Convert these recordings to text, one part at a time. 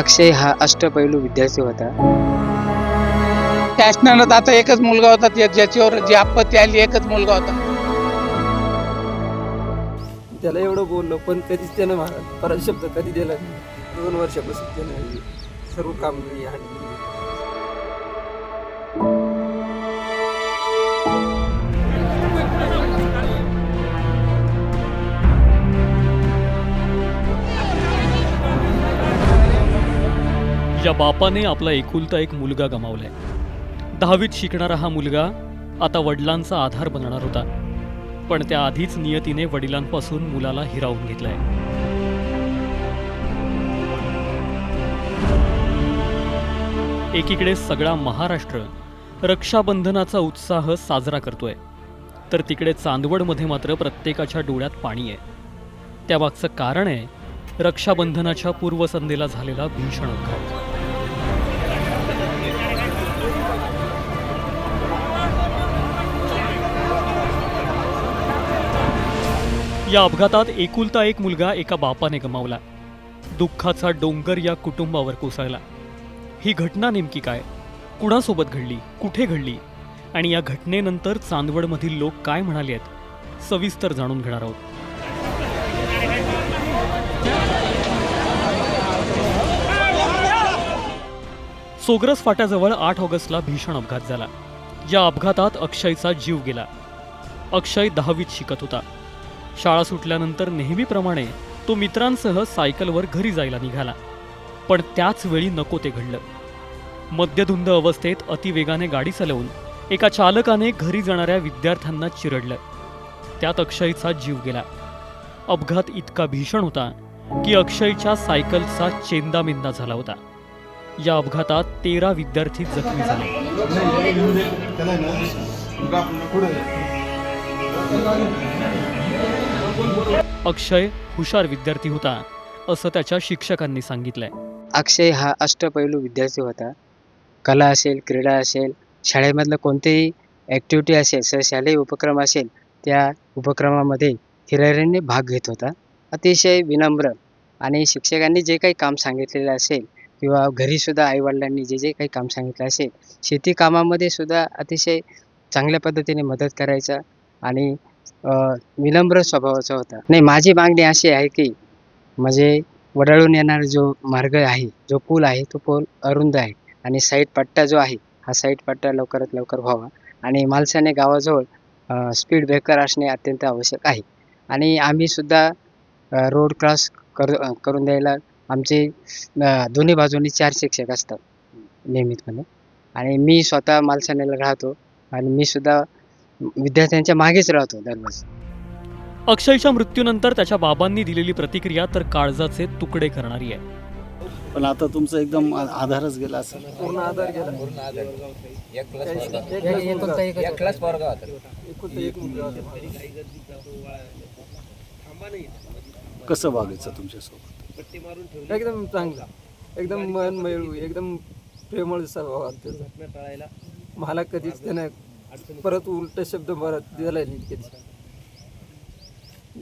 अक्षय हा अष्टपैलू विद्यार्थी होता. शासनानं आता एकच मुलगा होता त्या- ज्याच्यावर जी आपत्ती आली एकच मुलगा होता. त्याला एवढं बोललो पण कधीच त्यानं मला परत शब्द कधी दिला नाही. दोन वर्षापासून त्यानं सर्व काम केली हात बापाने आपला एकुलता एक मुलगा गमावलाय. दहावीत शिकणारा हा मुलगा आता वडिलांचा आधार बनणार होता. पण त्या आधीच नियतीने वडिलांपासून मुलाला हिरावून घेतलाय. एकीकडे सगळा महाराष्ट्र रक्षाबंधनाचा उत्साह साजरा करतोय. तर तिकडे चांदवडमध्ये मात्र प्रत्येकाच्या डोळ्यात पाणी आहे. त्यामागचं कारण आहे रक्षाबंधनाच्या पूर्वसंध्येला झालेला भीषण अपघात. या अपघातात एकुलता एक मुलगा एका बापाने गमावला. दुःखाचा डोंगर या कुटुंबावर कोसळला. ही घटना नेमकी काय? कुणासोबत घडली? कुठे घडली? आणि या घटनेनंतर चांदवडमधील लोक काय म्हणाले आहेत? सविस्तर जाणून घेणार आहोत. सोग्रस फाट्याजवळ आठ ऑगस्टला भीषण अपघात झाला. या अपघातात अक्षयचा जीव गेला. अक्षय दहावीत शिकत होता. शाळा सुटल्यानंतर नेहमीप्रमाणे तो मित्रांसह सायकलवर घरी जायला निघाला. पण त्याच वेळी नको ते घडलं. मद्यधुंद अवस्थेत अतिवेगाने गाडी चालवून एका चालकाने घरी जाणाऱ्या विद्यार्थ्यांना चिरडलं. त्यात अक्षयचा जीव गेला. अपघात इतका भीषण होता की अक्षयच्या सायकलचा चेंदामेंदा झाला होता. या अपघातात तेरा विद्यार्थी जखमी झाले. अक्षय हुशार विद्यार्थी होता असं त्याच्या शिक्षकांनी सांगितलंय. अक्षय हा अष्टपैलू विद्यार्थी होता. कला असेल क्रीडा असेल शाळेमधलं कोणतेही ॲक्टिव्हिटी असेल सर शालेय उपक्रम असेल त्या उपक्रमामध्ये हिराऱ्याने भाग घेत होता. अतिशय विनम्र आणि शिक्षकांनी जे काही काम सांगितलेलं असेल किंवा घरीसुद्धा आईवडिलांनी जे जे काही काम सांगितलं असेल शेती कामामध्ये सुद्धा अतिशय चांगल्या पद्धतीने मदत करायचा आणि विनम्र स्वभावाचा होता. नाही माझी मागणी अशी आहे की म्हणजे वडाळून येणारा जो मार्ग आहे जो पूल आहे तो पूल अरुंद आहे आणि साईड पट्टा जो आहे हा साईड पट्टा लवकरात लवकर व्हावा आणि मालसाने गावाजवळ स्पीड ब्रेकर असणे अत्यंत आवश्यक आहे. आणि आम्हीसुद्धा रोड क्रॉस कर करून द्यायला आमचे दोन्ही बाजूनी चार शिक्षक असतात नियमितपणे आणि मी स्वतः मालसानेला राहतो आणि मी सुद्धा विद्यार्थ्यांच्या मागेच राहतो दररोज. अक्षयच्या मृत्यूनंतर त्याच्या बाबांनी दिलेली प्रतिक्रिया तर काळजाचे तुकडे करणारी आहे. पण आता तुमचं एकदम आ- आधारच गेला असेल. पूर्ण आधार गेला. पूर्ण आधार एकलाच पोरगा होता. एकुलता एक मुलगा होता. कसं वागायचं तुमच्यासोबत? एकदम चांगला. एकदम मन मिळू एकदम प्रेमळ स्वभाव आहे त्याचा मला कधीच त्यानं परत उलट शब्द परत दिला नाही कधी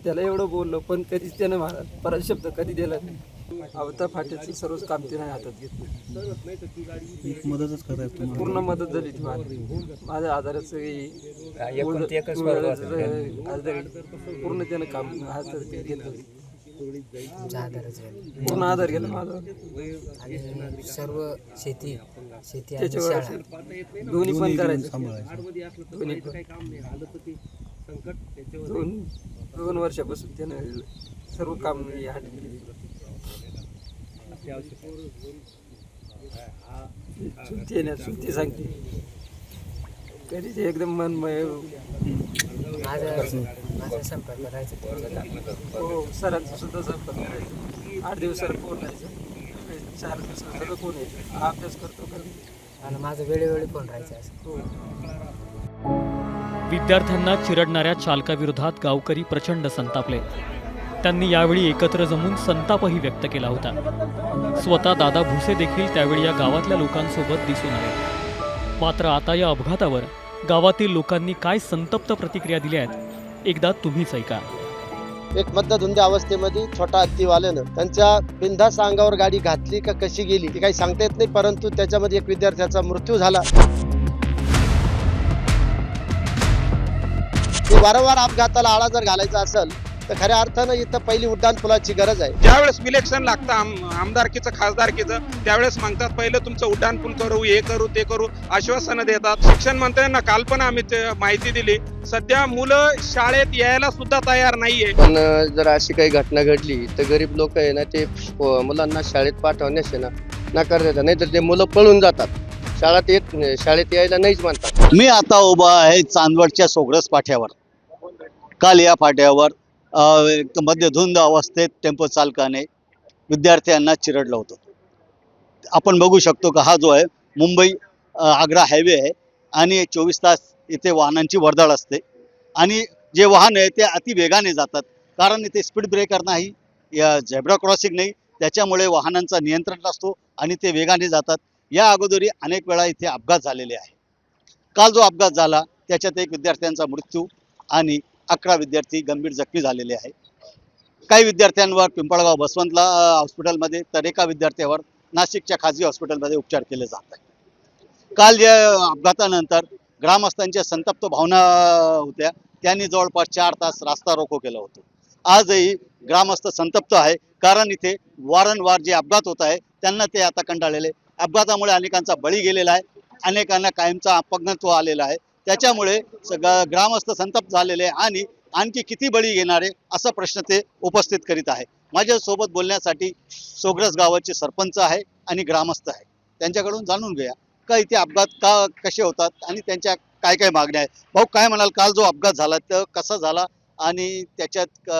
त्याला एवढं बोललो पण कधीच त्यानं मला परत शब्द कधी दिला नाही. अवता फाट्याचं सर्वच काम त्यानं हातात घेतलं. मदतच करायचं पूर्ण मदत झाली ती मला माझ्या आधाराचं आधार पूर्ण त्यानं काम हातात घेतलं. पूर्ण आधार गेला माझा. आणि सर्व शेती शेती आणि त्याच्यावर शाळा. असेल. दोन्ही पण करायचं. सांभाळायचं. दोन्ही पण. दोन दोन वर्षापासून त्यानं सर्व काम हाती सुट्टी ना सुट्टी सांगते. कधी ते एकदम मन माझा माझा संपर्क राहायचा. त्यांच्याकडे. हो सरांचा सुद्धा संपर्क करायचा आठ दिवसाला फोन राहायचा. चार दिवसाचा फोन यायचा हा अभ्यास करतो का आणि माझं वेळोवेळी फोन राहायचा असं. विद्यार्थ्यांना चिरडणाऱ्या चालकाविरोधात गावकरी प्रचंड संतापले. त्यांनी यावेळी एकत्र जमून संतापही व्यक्त केला होता. स्वतः दादा भुसे देखील त्यावेळी या गावातल्या लोकांसोबत दिसून आले. मात्र आता या अपघातावर गावातील लोकांनी काय संतप्त प्रतिक्रिया दिल्या आहेत एकदा तुम्हीच ऐका. एक मध्यधुंदी अवस्थेमध्ये छोटा हत्तीवाल्यानं त्यांच्या बिनधास्त अंगावर गाडी घातली का कशी गेली ती काही सांगता येत नाही परंतु त्याच्यामध्ये एक विद्यार्थ्याचा मृत्यू झाला. वारंवार अपघाताला आळा जर घालायचा असेल तर खऱ्या अर्थानं इथं पहिली उड्डाण पुलाची गरज आहे. ज्यावेळेस इलेक्शन लागतं आम- आमदारकीचं खासदारकीचं त्यावेळेस म्हणतात पहिलं तुमचं उड्डाण पूल करू हे करू ते करू आश्वासनं देतात. शिक्षण मंत्र्यांना काल पण आम्ही ते माहिती दिली. सध्या मुलं शाळेत यायला सुद्धा तयार नाहीये. पण जर अशी काही घटना घडली तर गरीब लोक आहे ना ते मुलांना शाळेत पाठवण्यास आहे ना नकार देतात. नाहीतर ते मुलं पळून जातात. शाळेत येत शाळेत यायला नाहीच म्हणतात. मी आता उभा आहे चांदवडच्या सोग्रस पाठ्यावर. काल या फाट्यावर एक मध्यधुंद अवस्थेत टेम्पो चालकाने विद्यार्थ्यांना चिरडलं होतं. आपण बघू शकतो का हा जो आहे मुंबई आग्रा हायवे आहे आणि चोवीस तास इथे वाहनांची वर्दळ असते. आणि जे वाहन आहे ते अति वेगाने जातात. कारण इथे स्पीड ब्रेकर नाही या झेब्रा क्रॉसिंग नाही त्याच्यामुळे वाहनांचा नियंत्रण असतो आणि ते वेगाने जातात. या अगोदरी अनेक वेळा इथे अपघात झालेले आहे. काल जो अपघात झाला त्याच्यात एक विद्यार्थ्यांचा मृत्यू आणि अकरा विद्यार्थी गंभीर जखमी झालेले आहे काही विद्यार्थ्यांवर पिंपळगाव बसवंतला हॉस्पिटलमध्ये तर एका विद्यार्थ्यावर नाशिकच्या खाजगी हॉस्पिटलमध्ये उपचार केले जात आहे काल या अपघातानंतर ग्रामस्थांच्या संतप्त भावना होत्या. त्यांनी जवळपास चार तास रास्ता रोको केलं होतं. आजही ग्रामस्थ संतप्त आहे. कारण इथे वारंवार जे अपघात होत आहे त्यांना ते आता कंटाळलेले. अपघातामुळे अनेकांचा बळी गेलेला आहे. अनेकांना कायमचा अपंगत्व आलेला आहे. त्याच्यामुळे ग्रामस्थ संतप्त झालेले आहे आणि आणखी किती बळी घेणारे असा प्रश्न ते उपस्थित करीत आहे. माझ्यासोबत बोलण्यासाठी सोग्रस गावाचे सरपंच आहे आणि ग्रामस्थ आहे. त्यांच्याकडून जाणून घेऊया. का इथे अपघात का कसे होतात आणि त्यांच्या काय काय मागण्या आहेत? भाऊ काय म्हणाल? काल जो अपघात झाला तर कसा झाला आणि त्याच्यात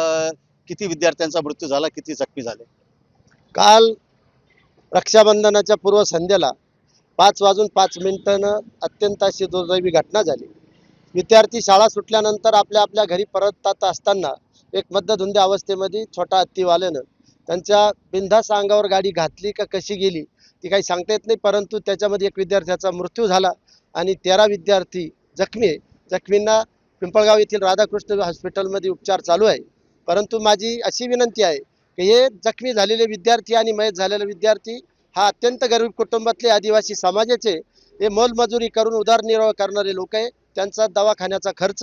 किती विद्यार्थ्यांचा मृत्यू झाला किती जखमी झाले? काल रक्षाबंधनाच्या पूर्व संध्येला पाच वाजून पाच मिनिटानं अत्यंत अशी दुर्दैवी घटना झाली. विद्यार्थी शाळा सुटल्यानंतर आपल्या आपल्या घरी परतत असताना एक मध्यधुंदी अवस्थेमध्ये छोटा हत्तीवाल्यानं त्यांच्या बिंधास अंगावर गाडी घातली का कशी गेली ती काही सांगता येत नाही परंतु त्याच्यामध्ये एक विद्यार्थ्याचा मृत्यू झाला आणि तेरा विद्यार्थी जखमी आहे जखमींना पिंपळगाव येथील राधाकृष्ण हॉस्पिटलमध्ये उपचार चालू आहे. परंतु माझी अशी विनंती आहे की हे जखमी झालेले विद्यार्थी आणि मयत झालेले विद्यार्थी हा अत्यंत गरीब कुटुंबातले आदिवासी समाजाचे हे मोलमजुरी करून उदरनिर्वाह करणारे लोक आहे. त्यांचा दवाखान्याचा खर्च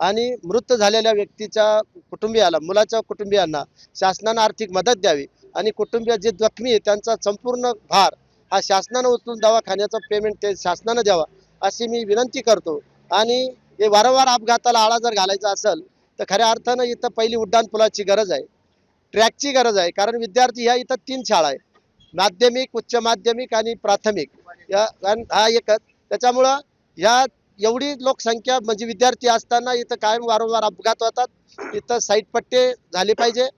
आणि मृत झालेल्या व्यक्तीच्या कुटुंबियाला मुलाच्या कुटुंबियांना शासनानं आर्थिक मदत द्यावी आणि कुटुंबीय जे जखमी आहे त्यांचा संपूर्ण भार हा शासनानं उचलून दवाखान्याचा पेमेंट ते शासनानं द्यावा अशी मी विनंती करतो. आणि हे वारंवार अपघाताला आळा जर घालायचा असेल तर खऱ्या अर्थानं इथं पहिली उड्डाणपुलाची गरज आहे. ट्रॅकची गरज आहे कारण विद्यार्थी ह्या इथं तीन शाळा आहे माध्यमिक उच्च माध्यमिक आणि प्राथमिक. या हा एकच. त्याच्यामुळं ह्या एवढी लोकसंख्या म्हणजे विद्यार्थी असताना इथं कायम वारंवार अपघात होतात. इथं साईड पट्टे झाले पाहिजे.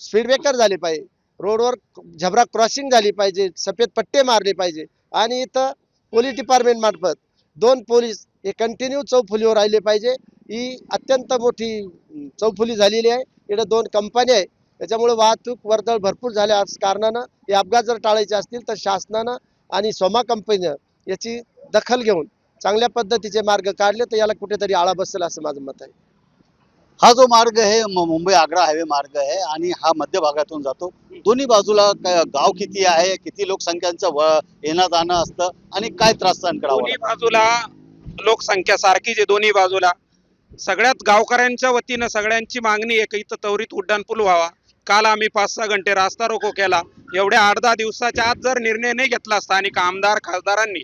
स्पीड ब्रेकर झाले पाहिजे. रोडवर झबरा क्रॉसिंग झाली पाहिजे. सफेद पट्टे मारले पाहिजे. आणि इथं पोलीस डिपार्टमेंट मार्फत दोन पोलीस हे कंटिन्यू चौफुलीवर राहिले पाहिजे. ही अत्यंत मोठी चौफुली झालेली आहे. इकडे दोन कंपन्या आहे. त्याच्यामुळे वाहतूक वर्दळ भरपूर झाल्या कारणानं. हे अपघात जर टाळायचे असतील तर शासनानं आणि सोमा कंपनीनं याची दखल घेऊन चांगल्या पद्धतीचे मार्ग काढले तर याला कुठेतरी आळा बसेल असं माझं मत आहे. हा जो मार्ग आहे मुंबई आग्रा हायवे मार्ग आहे आणि हा मध्य भागातून जातो. दोन्ही बाजूला क- गाव किती आहे किती लोकसंख्यांचं व येणं जाणं असतं आणि काय त्रास सहन करावा दोन्ही बाजूला लोकसंख्या सारखीच आहे दोन्ही बाजूला. सगळ्यात गावकऱ्यांच्या वतीनं सगळ्यांची मागणी आहे की इथं त्वरित उड्डाण पूल व्हावा. काल आम्ही पाच सहा घंटे रास्ता रोको केला. एवढ्या आठ दहा दिवसाच्या आत जर निर्णय नाही घेतला स्थानिक आमदार खासदारांनी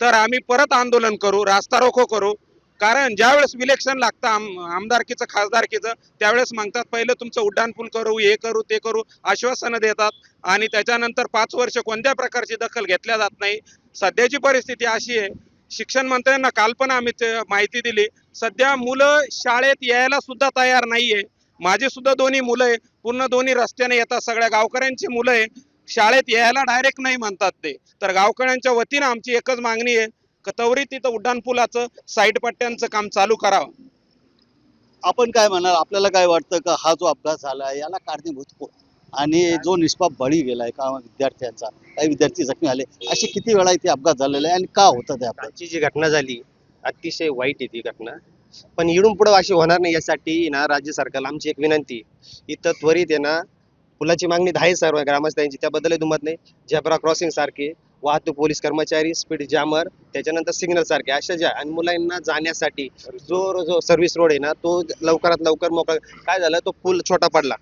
तर आम्ही परत आंदोलन करू रास्ता रोको करू. कारण ज्यावेळेस इलेक्शन लागतं आम आमदारकीचं खासदारकीचं त्यावेळेस मागतात पहिलं तुमचं उड्डाणपूल करू हे करू ते करू आश्वासनं देतात. आणि त्याच्यानंतर पाच वर्ष कोणत्या प्रकारची दखल घेतल्या जात नाही. सध्याची परिस्थिती अशी आहे. शिक्षण मंत्र्यांना काल पण आम्ही माहिती दिली. सध्या मुलं शाळेत यायला सुद्धा तयार नाहीये. माझी सुद्धा दोन्ही मुलं आहे. पूर्ण दोन्ही रस्त्याने येतात सगळ्या गावकऱ्यांची मुलं आहे. शाळेत यायला डायरेक्ट नाही म्हणतात ते. तर गावकऱ्यांच्या वतीनं आमची एकच मागणी आहे. का त्वरित तिथं उड्डाण पुलाचं साईड पट्ट्यांचं काम चालू करावं. आपण काय म्हणाल? आपल्याला काय वाटतं का हा जो अपघात झाला आहे याला कारणीभूत कोण? आणि जो निष्पाप बळी गेलाय का विद्यार्थ्यांचा? काही विद्यार्थी जखमी झाले. असे किती वेळा इथे अपघात झालेले आहे आणि का होतं ते अपघात? आजची जी घटना झाली अतिशय वाईट आहे ती घटना. पण इडून पुढं अशी होणार नाही यासाठी ना राज्य सरकारला आमची एक विनंती आहे. इथं त्वरित आहे ना पुलाची मागणी दहा आहे सर्व ग्रामस्थांची त्याबद्दल दुमत नाही. झेब्रा क्रॉसिंग सारखे वाहतूक पोलीस कर्मचारी स्पीड जॅमर त्याच्यानंतर सिग्नल सारखे. अशा ज्या आणि मुलांना जाण्यासाठी जो जो सर्व्हिस रोड आहे ना तो लवकरात लवकर मोकळा काय झालं तो पूल छोटा पडला.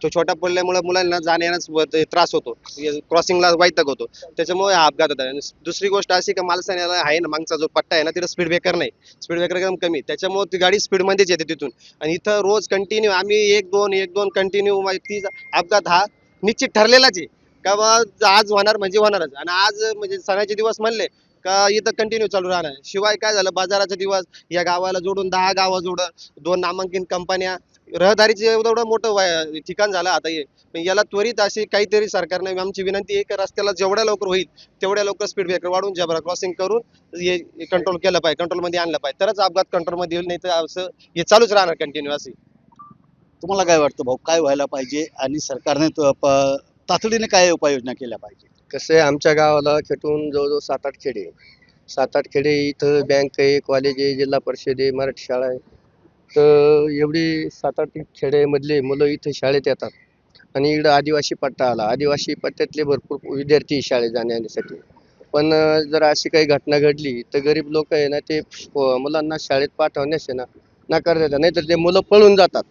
तो छोटा पडल्यामुळे मुलांना जाण्यास त्रास होतो. क्रॉसिंगला वैताग होतो. त्याच्यामुळे हा अपघात होता आणि दुसरी गोष्ट अशी का मालसाण्याला आहे ना मागचा जो पट्टा आहे ना तिथं स्पीड ब्रेकर नाही. स्पीड ब्रेकर एकदम कमी. त्याच्यामुळे ती गाडी स्पीडमध्येच येते तिथून. आणि इथं रोज कंटिन्यू आम्ही एक दोन एक दोन कंटिन्यू ती अपघात हा निश्चित ठरलेलाच आहे. का बा आज होणार म्हणजे होणारच. आणि आज म्हणजे सणाचे दिवस म्हणले का इथं कंटिन्यू चालू राहणार. शिवाय काय झालं बाजाराचा दिवस या गावाला जोडून दहा गावं जोडून दोन नामांकित कंपन्या रहदारीचे एवढं एवढं मोठं वय- ठिकाण झालं आता हे. पण याला त्वरित अशी काहीतरी सरकारने आमची विनंती आहे की रस्त्याला जेवढ्या लवकर होईल तेवढ्या लवकर स्पीड ब्रेकर वाढवून जबरा क्रॉसिंग करून हे कंट्रोल केलं पाहिजे कंट्रोलमध्ये आणलं पाहिजे. तरच अपघात कंट्रोलमध्ये येईल नाही तर असं हे चालूच राहणार कंटिन्यू असे तुम्हाला काय वाटतं भाऊ? काय व्हायला पाहिजे? आणि सरकारने तो प- तातडीने काय उपाययोजना केल्या पाहिजे कसं आहे आमच्या गावाला खेटून जवळजवळ सात आठ खेडे आहे. सात आठ खेडे इथं बँक आहे कॉलेज आहे जिल्हा परिषद आहे मराठी शाळा आहे. तर एवढी सात आठ खेड्यामधले मुलं इथं शाळेत येतात. आणि इकडं आदिवासी पट्टा आला. आदिवासी पट्ट्यातले भरपूर विद्यार्थी शाळेत जाण्यासाठी. पण जर अशी काही घटना घडली तर गरीब लोक आहे ना ते मुलांना शाळेत पाठवण्यास आहे ना नकार देतात. नाहीतर ते मुलं पळून जातात.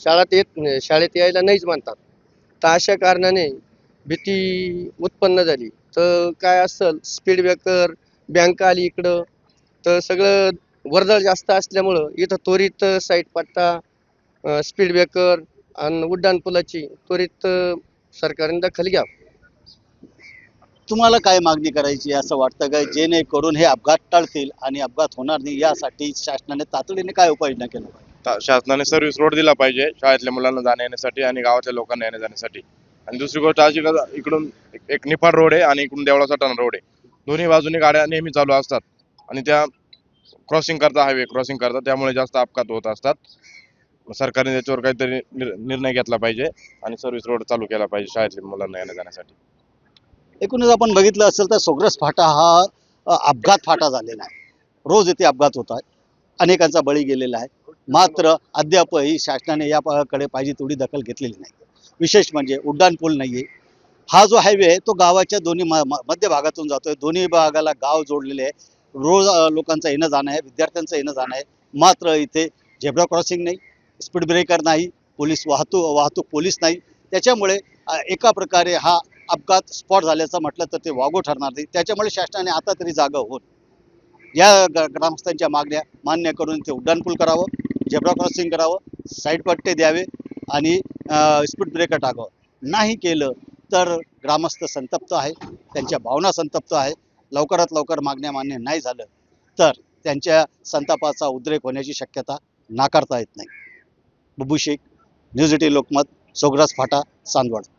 शाळेत येत शाळेत यायला नाहीच म्हणतात तर अशा कारणाने भीती उत्पन्न झाली. तर काय असेल? स्पीड ब्रेकर बँक आली इकडं. तर सगळं वर्दळ जास्त असल्यामुळं इथं त्वरित साईड पट्टा स्पीड ब्रेकर आणि उड्डाण पुलाची त्वरित सरकारने दखल घ्या तुम्हाला काय मागणी करायची असं वाटतं का? जेणेकरून हे अपघात टळतील आणि अपघात होणार नाही यासाठी शासनाने तातडीने काय उपाययोजना केल्या? शासनाने सर्व्हिस रोड दिला पाहिजे शाळेतल्या मुलांना जाण्या येण्यासाठी आणि गावातल्या लोकांना येण्या जाण्यासाठी. आणि दुसरी गोष्ट अशी का इकडून एक- एक निफाड रोड आहे आणि इकडून देवळा सटाणा रोड आहे. दोन्ही बाजूनी गाड्या नेहमी चालू असतात. आणि त्या क्रॉसिंग करता हायवे क्रॉसिंग करता त्यामुळे जास्त अपघात होत असतात. सरकारने त्याच्यावर काहीतरी निर- निर्णय घेतला पाहिजे आणि सर्व्हिस रोड चालू केला पाहिजे शाळेतल्या मुलांना येण्या जाण्यासाठी. एकूणच आपण बघितलं असेल तर सोग्रस फाटा हा अ, अपघात फाटा झालेला आहे. रोज येथे अपघात होत आहे. अनेकांचा बळी गेलेला आहे. मात्र अद्यापही शासनाने याकडे पाहिजे तेवढी दखल घेतलेली नाही. विशेष म्हणजे उड्डाण पूल नाही आहे हा जो हायवे आहे तो गावाच्या दोन्ही म- म- मध्य भागातून जातोय. दोन्ही भागाला गाव जोडलेले आहे. रोज लोकांचं येणं जाणं आहे विद्यार्थ्यांचं येणं जाणं आहे. मात्र इथे झेब्रा क्रॉसिंग नाही स्पीड ब्रेकर नाही पोलीस वाहतूक वाहतूक पोलीस नाही. त्याच्यामुळे एका प्रकारे हा अपघात स्पॉट झाल्याचं म्हटलं तर ते वागो ठरणार नाही. त्याच्यामुळे शासनाने आता तरी जागा होत या ग्रामस्थांच्या मागण्या मान्य करून ते उड्डाणपूल करावं झेब्रा क्रॉसिंग करावं साईड पट्टे द्यावे आणि स्पीड ब्रेकर टाकावं. नाही केलं तर ग्रामस्थ संतप्त आहे त्यांच्या भावना संतप्त आहे. लवकरात लवकर मागण्या मान्य नाही झालं तर त्यांच्या संतापाचा उद्रेक होण्याची शक्यता नाकारता येत नाही. बुबू शेख न्यूज एटी लोकमत सोगरास फाटा चांदवड